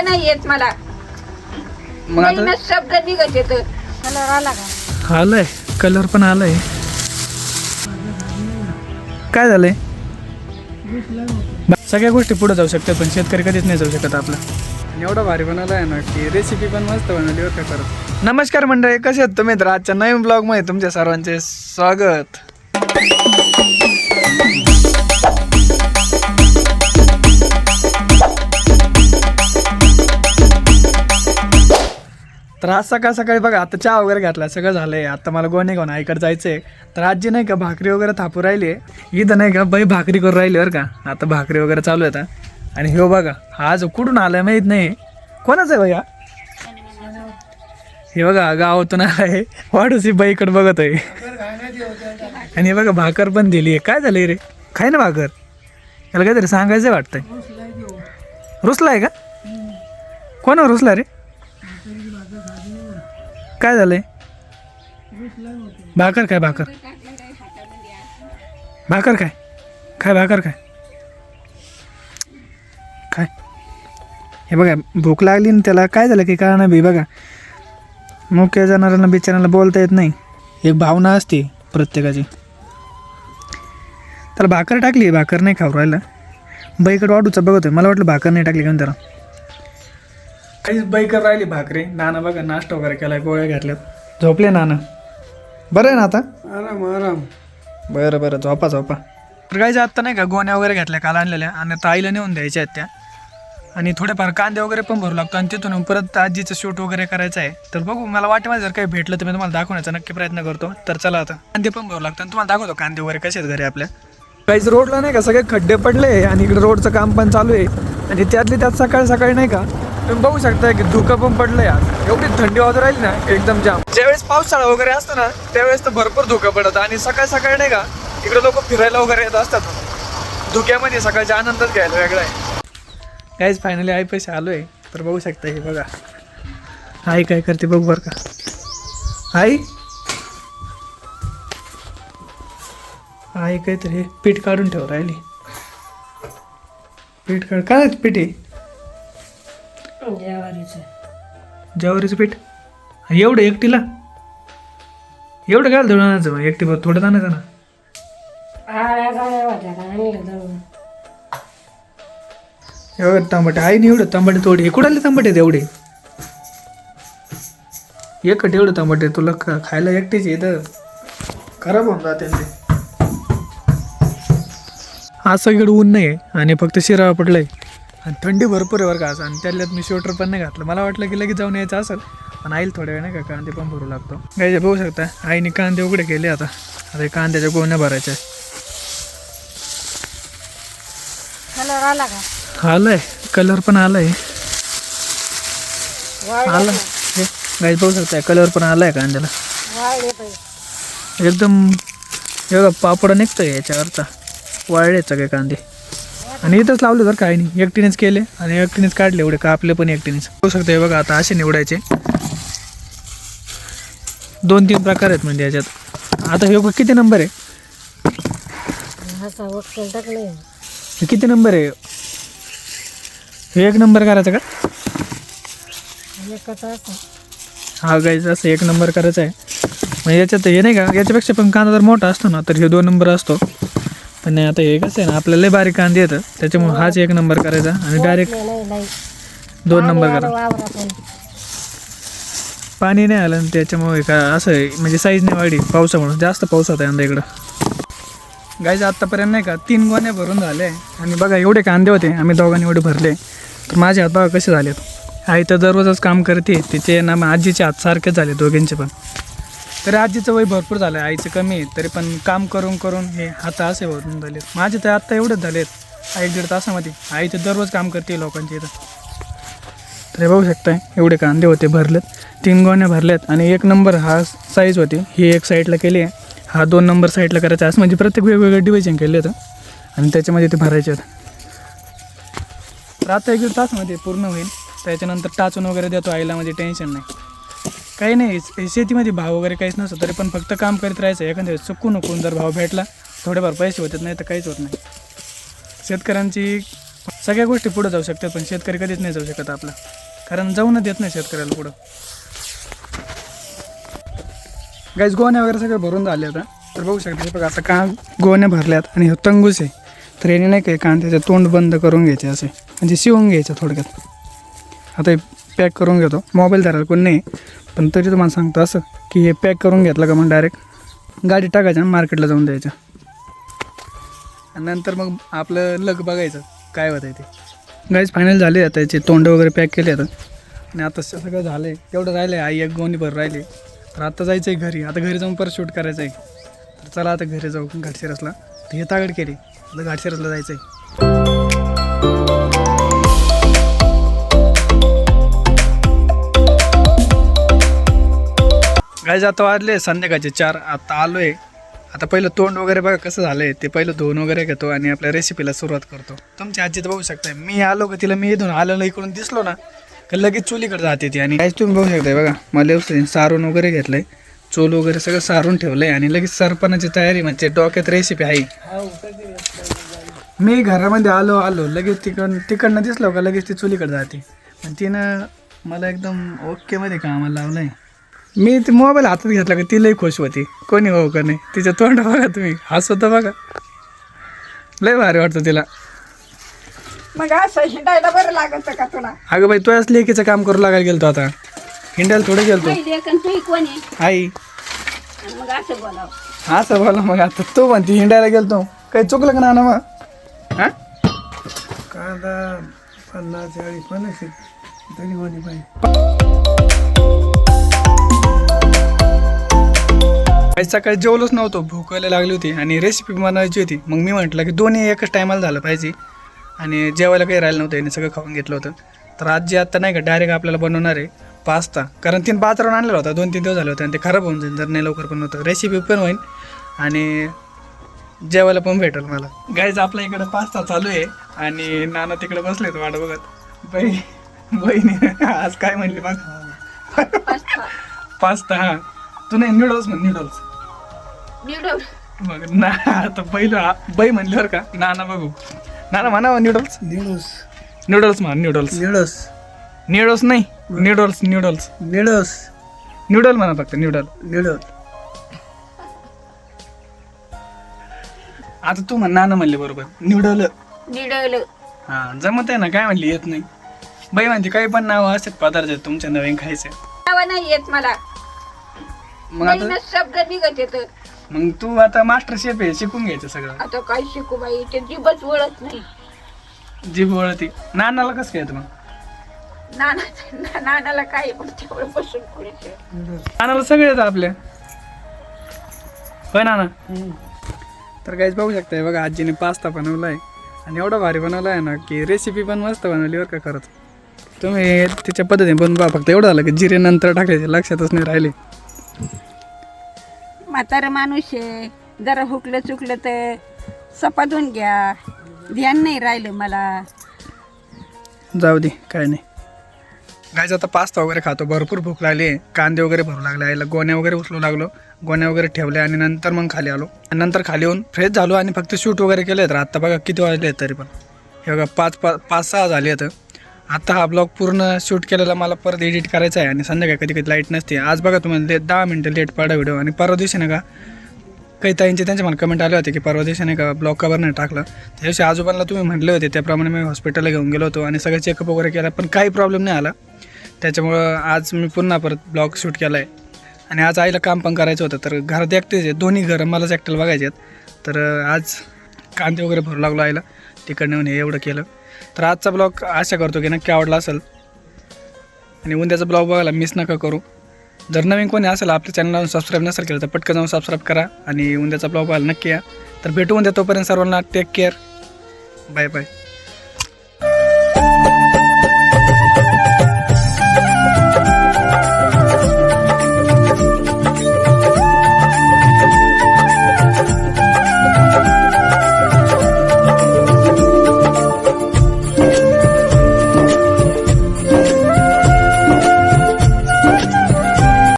सुद्धा नाही येत मला. मग आता? नवीनच शब्द निघत येत. कलर आला का? आलंय. कलर पण आलाय. काय झालंय? सगळ्या गोष्टी पुढे जाऊ शकतात पण शेतकरी कधीच नाही जाऊ शकत आपला. आणि एवढा भारी बनवला आहे ना की रेसिपी पण मस्त बनवली होती परत. नमस्कार मंडळी कसे आहेत तुम्ही? तर आजच्या नवीन ब्लॉगमध्ये तुमच्या सर्वांचे स्वागत. तर आज सकाळ सकाळी बघा आता चहा वगैरे घातला सगळं झालंय. आता मला गोणे गोणा आईकडे जायचंय. तर आजी नाही का भाकरी वगैरे थापू राहिली इथं नाही का बाई भाकरी करू राहिली बरं का. आता भाकरी वगैरे चालू आहे आता. आणि हो बघा आज कुठून आलं माहीत नाही. कोणाचं आहे भैया? हे बघा गावातून आहे वाढूसी बाईकडे बघत आहे आणि हे बघा भाकर पण दिली आहे काय झालंय रे? खाय ना भाकर. याला काहीतरी सांगायचं वाटतंय. रुसला आहे का? कोण रुसला रे? काय झालंय? भाकर काय भाकर. भाकर काय काय भाकर काय काय हे बघा भूक लागली ना त्याला काय झालं की कळणार बी. बघा मुख्य जाणाऱ्यांना बिचाऱ्याला बोलता येत नाही. एक भावना असते प्रत्येकाची. त्याला भाकर टाकली भाकर नाही खाऊ राहिला. बाईकडे वाढूचा बघतोय. मला वाटलं भाकर नाही टाकली का त्याला? काहीच बाईकर राहिली भाकरी. नाना बघा नाश्ता वगैरे केलाय गोळ्या घातल्यात. झोपले नाना. बरं आहे ना आता? आराम आराम. बरं बरं झोपा झोपा. तर काहीच आत्ता नाही का गोण्या वगैरे घातल्या काल आणलेल्या. आणि आता आईला नेऊन द्यायच्या आहेत त्या. आणि थोडेफार कांदे वगैरे पण भरू लागतो. आणि तिथून परत आजीचं शूट वगैरे करायचं आहे. तर बघू मला वाटेमध्ये जर काही भेटलं तर मी तुम्हाला दाखवण्याचा नक्की प्रयत्न करतो. तर चला आता कांदे पण भरू लागतो. आणि तुम्हाला दाखवतो कांदे वगैरे कसे आहेत घरी आपल्या. काहीच रोडला नाही का सगळे खड्डे पडले आणि इकडे रोडचं काम पण चालू आहे. आणि त्यातली त्यात सकाळी सकाळी नाही का तुम्ही बघू शकता की धुकं पण पडलंय आज. एवढी थंडी वाजत राहिली ना एकदम जाम. ज्यावेळेस पावसाळा वगैरे असतो ना त्यावेळेस तर भरपूर धुकं पडत. आणि सकाळ सकाळी नाही का इकडे लोक फिरायला वगैरे येत असतात. धुक्यामध्ये सकाळचा आनंदच घ्यायला वेगळा आहे. काहीच फायनली आई पैसे आलोय. तर बघू शकता हे बघा. आई काय करते बघू बरं का. आई? आई काहीतरी हे पीठ काढून ठेव राहिली. पीठ काढ. काय पीठ आहे जेवारीचं ज्वारीचं पीठ? एवढं एकटीला? एवढं काय दळून आणायचं मग एकटी थोडं आणायचं ना. आळ्या गाळ्या होत्या का आणलं दळून एवढं तांबटे आहे नाही एवढं तांबटे तोडे कुठाले तांबटे आहेत एवढे? एकट एवढं तांबटे तुला खा- खायला एकटेच येतं खराब होऊन जाते ते. आज सगळीकडे ऊन नाही आहे आणि फक्त शिरावा पडलाय. आणि थंडी भरपूर आहे बरं का आज आणि त्यातल्यात मी स्वेटर पण नाही घातलं. मला वाटलं की लगेच जाऊन यायचं असेल. पण आईल थोड्या वेळ नाही का कांदे पण भरू लागतो. गायचे बघू शकता आईने कांदे उघडे केले आता. आता हे कांद्याच्या गोण्या भरायच्या आला का? आलाय. कलर पण आलाय. आला. हे गाईज बघू शकताय कलर पण आलाय कांद्याला. एकदम बघा पापड निघतोय याच्यावरचा. वाळले सगळे कांदे. आणि इथंच लावलं तर काही नाही. एकटीनेच केले आणि एकटीनेच काढले एवढे कापले पण एकटीनेच. होऊ शकतं हे बघा आता असे निवडायचे. दोन तीन प्रकार आहेत म्हणजे याच्यात. आता हे बघ किती नंबर आहे? हे किती नंबर आहे? हे एक नंबर करायचा का? हा गाईज असं एक नंबर करायचा आहे. म्हणजे याच्यात हे नाही का? याच्यापेक्षा पण कांदा जर मोठा असतो ना तर हे दोन नंबर असतो. पण नाही आता हे कसं आहे ना आपल्याला लय बारीक कांदे येतं त्याच्यामुळे हाच एक नंबर करायचा आणि डायरेक्ट दोन नंबर करा. पण नाही आलं आणि त्याच्यामुळे का असं आहे, म्हणजे साईज नाही वाढली पावसामुळे. जास्त पाऊस होता यंदा इकडं. गाईज आत्तापर्यंत नाही का तीन गोण्या भरून झाले. आणि बघा एवढे कांदे होते आम्ही दोघांनी एवढे भरले. तर माझे हात बघा कसे झालेत? आई तर दररोजच काम करते तिचे ना आजीचे हात सारखेच झाले दोघींचे पण. तरी आजीचं वय भरपूर झालं आहे आईचं कमी आहे तरी पण काम करून करून हे हात असे भरून झालेत. माझे तर आत्ता एवढेच झालेत एक दीड तासामध्ये. आई तर दररोज काम करते लोकांचे इथं. तर हे बघू शकताय एवढे कांदे होते भरलेत तीन गोण्या भरल्यात आणि एक नंबर हा साईज होती. ही एक साईडला केली आहे. हा दोन नंबर साईडला करायचा. असं म्हणजे प्रत्येक वेगवेगळे डिव्हिजन केले होतं. आणि त्याच्यामध्ये ते भरायचे आहेत तर आता एक दीड तासमध्ये पूर्ण होईल. त्याच्यानंतर टाचून वगैरे देतो आईला म्हणजे टेन्शन नाही. काही नाही शेतीमध्ये भाव वगैरे काहीच नसतं तरी पण फक्त काम करीत राहायचं एखाद्या वेळेस चुकून नको जर भाव भेटला थोडेफार पैसे होतात नाही तर काहीच होत नाही. शेतकऱ्यांची सगळ्या गोष्टी पुढे जाऊ शकतात पण शेतकरी कधीच नाही जाऊ शकत आपला. कारण जाऊनच देत नाही शेतकऱ्याला पुढं. गाईज गोण्या वगैरे सगळं भरून झाले आता. तर बघू शकता हे बघा आता का गोण्या भरल्यात आणि हे तंगूस आहे. तर याने नाही काही त्याचं तोंड बंद करून घ्यायचे असे. म्हणजे शिवून घ्यायचं थोडक्यात. आता पॅक करून घेतो. मोबाईल धरायला कोण नाही. पण तरी तुम्हाला सांगतो असं की हे पॅक करून घेतलं का मग डायरेक्ट गाडी टाकायच्या आणि मार्केटला जाऊन द्यायचं आणि नंतर मग आपलं लग बघायचं काय होतं ते. गाईज फायनल झाले आता याचे तोंड वगैरे पॅक केले आता. आणि आता सगळं झालं आहे तेवढं राहिलं आहे आई एक गोणीभर राहिली. तर आता जायचं आहे घरी. आता घरी जाऊन परत शूट करायचं आहे तर चला आता घरी जाऊ घाटशिरसला. तर हे तागड केली. आता घाटशिरसला जायचं आहे गाईज आता वाजले संध्याकाळचे चार. आता आलो आहे आता पहिलं तोंड वगैरे बघा कसं झालं आहे ते पहिलं धुवून वगैरे घेतो आणि आपल्या रेसिपीला सुरुवात करतो. तुमची आजी तर बघू शकताय. मी आलो का तिला मी इथून आलो इकडून दिसलो ना का लगेच चुलीकडे जाते ती. आणि काहीच तुम्ही बघू शकताय बघा मला व्यवस्थित सारून वगैरे घेतलंय. चोल वगैरे सगळं सारून ठेवलंय आणि लगेच सरपणाची तयारी म्हणजे डोक्यात रेसिपी आहे. मी घरामध्ये आलो आलो. लगेच तिकडं तिकडनं दिसलो का लगेच ती चुलीकडे जाते. आणि तिनं मला एकदम ओकेमध्ये कामाला लावलंय. मी ते मोबाईल हातात घेतला का ती लई खुश होती. कोणी हो का नाही? तिचं तोंड बघा तुम्ही. हसवता बघा. लय भारी वाटतं तिला. मग असं हिंडायला बरं लागत का तुला? अगं बाई तू असं लेकीचं काम करू लागायला गेलतो आता. हिंडायला थोडं गेलतो. माहिती आहे का तू कोण आहे? आई. आणि मग असं बोलावं. असं बोला मग आता. तू म्हणती हिंडायला गेलतो. काही चुकलं का ना मग? हा? कांदा पन्नास चाळीस पन्नास. तरी पाहिजे. आज सकाळी जेवलोच नव्हतो. भूकायला लागली होती आणि रेसिपी बनवायची होती. मग मी म्हटलं की दोन्ही एकच टायमाला झालं पाहिजे. आणि जेवायला काही राहिलं नव्हतं याने सगळं खाऊन घेतलं होतं. तर आज जे आत्ता नाही का डायरेक्ट आपल्याला बनवणार आहे पास्ता कारण तीन बाजारावरून आणलेला होता. दोन तीन दिवस झाले होते आणि ते खराब होऊन जाईल. जर नाही लवकर पण होतं. रेसिपी पण होईल. आणि जेवायला पण भेटेल मला. गाईज आपल्या इकडं पास्ता चालू आहे. आणि नाना तिकडे बसलेत वाट बघत. बाई बहिणी आज काय म्हणली? मग पास्ता हा. तू नाही नूडल्स म्हण नूडल्स मग ना आता पहिलं बाई म्हणल्यावर का? नाना बघू. नाना म्हणा नूडल्स निडोस नूडल्स म्हण नूडल्स निडोस नूडल्स नाही. नूडल्स नूडल्स निडोस नूडल म्हणा फक्त नूडल निडोल आता तू म्हण नाना म्हणले बरोबर. नूडल निडवलं हा जमत आहे ना काय म्हणली येत नाही. बाई म्हणते काही पण नाव असतात पदार्थ आहेत तुमच्या नवीन खायचे. नावं नाही येत मला. मग आता? नवीनच शब्द निघत येत. मग तू आता मास्टर शेफ आहे शिकून घ्यायचं सगळं. आता काय शिकू बाई ते जीबच वळत नाही. जीभ वळती. नानाला कसं काय येतं मग? नाना नानाला काय पण तेवढं बसून पुढे. नानाला सगळे येतं आपल्या. होय नाना? तर काहीच बघू शकताय बघा आजीने पास्ता बनवला आहे आणि एवढा भारी बनवला आहे ना की रेसिपी पण मस्त बनवली बरं का खरंच. तुम्ही तिच्या पद्धतीने बनवा फक्त एवढं झालं की जिरे नंतर टाकायचे लक्षातच नाही राहिले. म्हातारा माणूस आहे. जरा हुकलं चुकलं तर सपादून घ्या. ध्यान नाही राहिलं मला. जाऊ दे काय नाही. गायचं आता पास्ता वगैरे खातो. भरपूर भूक लागली. आहे कांदे वगैरे भरू लागले. आईला गोण्या वगैरे उचलू लागलो. गोण्या वगैरे ठेवल्या आणि नंतर मग खाली आलो. आणि नंतर खाली येऊन फ्रेश झालो आणि फक्त शूट वगैरे केले तर आता बघा किती वाजले आहेत तरी पण. हे बघा पाच पाच पाच सहा झाले आहेत आता हा ब्लॉग पूर्ण शूट केलेला मला परत एडिट करायचा आहे आणि संध्याकाळी कधी कधी लाइट नसते. आज बघा तुम्हाला ले दहा मिनटं लेट पडा व्हिडिओ आणि परवा दिवशी नाही का काही ताईंचे त्यांचे मला कमेंट आले होते की परवा दिवशी नाही का ब्लॉग कवर नाही टाकलं. त्या दिवशी आजोबांना तुम्ही म्हटले होते त्याप्रमाणे मी हॉस्पिटलला घेऊन गेलो होतो आणि सगळं चेकअप वगैरे केला पण काही प्रॉब्लेम नाही आला. त्याच्यामुळं आज मी पुन्हा परत ब्लॉग शूट केला आहे आणि आज आईला काम पण करायचं होतं तर घरात एकटेच आहे. दोन्ही घरं मलाच एकट्याला बघायचे आहेत. तर आज कांदे वगैरे भरू लागलो आईला. तिकडनं येऊन हे एवढं केलं. तर आजचा ब्लॉग आशा करतो की नक्की आवडला असेल. आणि उद्याचा ब्लॉग बघायला मिस नका करू. जर नवीन कोणी असेल आपल्या चॅनलला सबस्क्राईब नसेल केलं तर पटकन जाऊन सबस्क्राईब करा आणि उद्याचा ब्लॉग बघायला नक्की या. तर भेटू उद्या तोपर्यंत सर्वांना टेक केअर बाय बाय